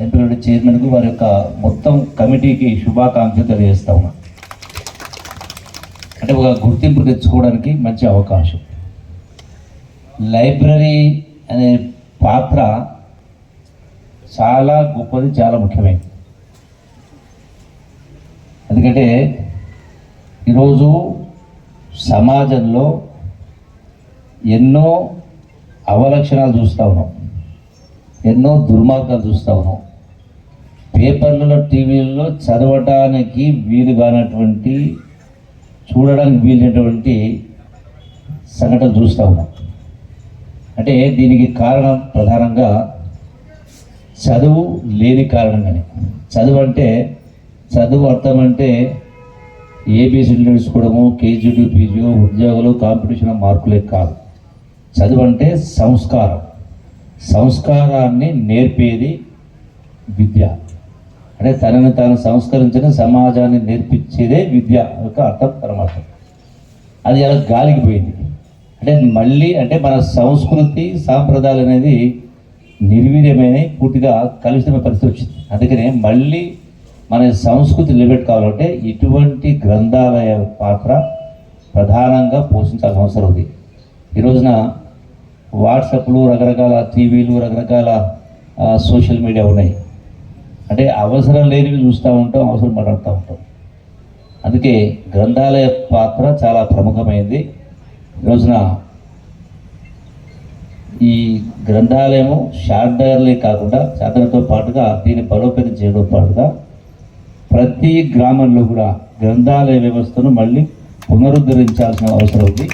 ఎంపిక చైర్మన్కు వారి యొక్క మొత్తం కమిటీకి శుభాకాంక్షలు తెలియజేస్తా ఉన్నా. అంటే ఒక గుర్తింపు తెచ్చుకోవడానికి మంచి అవకాశం. లైబ్రరీ అనే పాత్ర చాలా గొప్పది చాలా ముఖ్యమైనది. ఎందుకంటే ఈరోజు సమాజంలో ఎన్నో అవలక్షణాలు చూస్తూ ఉన్నాం. ఎన్నో దుర్మార్గాలు చూస్తూ ఉన్నాం. పేపర్లలో టీవీలలో చదవటానికి వీలు కానటువంటి చూడడానికి వీలైనటువంటి సంఘటన చూస్తూ ఉన్నాం. అంటే దీనికి కారణం ప్రధానంగా చదువు లేని కారణంగానే. చదువు అంటే చదువు అర్థం అంటే ఏబీసీలు నేర్చుకోవడము కేజీడీ పీజీ ఉద్యోగులు కాంపిటీషన్ మార్కులే కాదు. చదువు అంటే సంస్కారం. సంస్కారాన్ని నేర్పేది విద్య. అంటే తనని తాను సంస్కరించిన సమాజాన్ని నేర్పించేదే విద్య యొక్క అర్థం పరమార్థం. అది అలా గాలికి పోయింది. అంటే మళ్ళీ అంటే మన సంస్కృతి సాంప్రదాయాలు అనేది నిర్వీర్యమైన పూర్తిగా కలుషితమైన పరిస్థితి వచ్చింది. అందుకనే మళ్ళీ మన సంస్కృతి నిలబెట్టుకోవాలంటే ఇటువంటి గ్రంథాలయ పాత్ర ప్రధానంగా పోషించాల్సిన అవసరం ఉంది. ఈ రోజున వాట్సాప్లు రకరకాల టీవీలు రకరకాల సోషల్ మీడియా ఉన్నాయి. అంటే అవసరం లేనివి చూస్తూ ఉంటాం అవసరం మాట్లాడుతూ ఉంటాం. అందుకే గ్రంథాలయ పాత్ర చాలా ప్రముఖమైంది. ఈ రోజున ఈ గ్రంథాలయము షార్డర్లే కాకుండా షార్డర్తో పాటుగా దీన్ని బలోపేతం చేయడం పాటుగా ప్రతి గ్రామంలో కూడా గ్రంథాలయ వ్యవస్థను మళ్ళీ పునరుద్ధరించాల్సిన అవసరం ఉంది.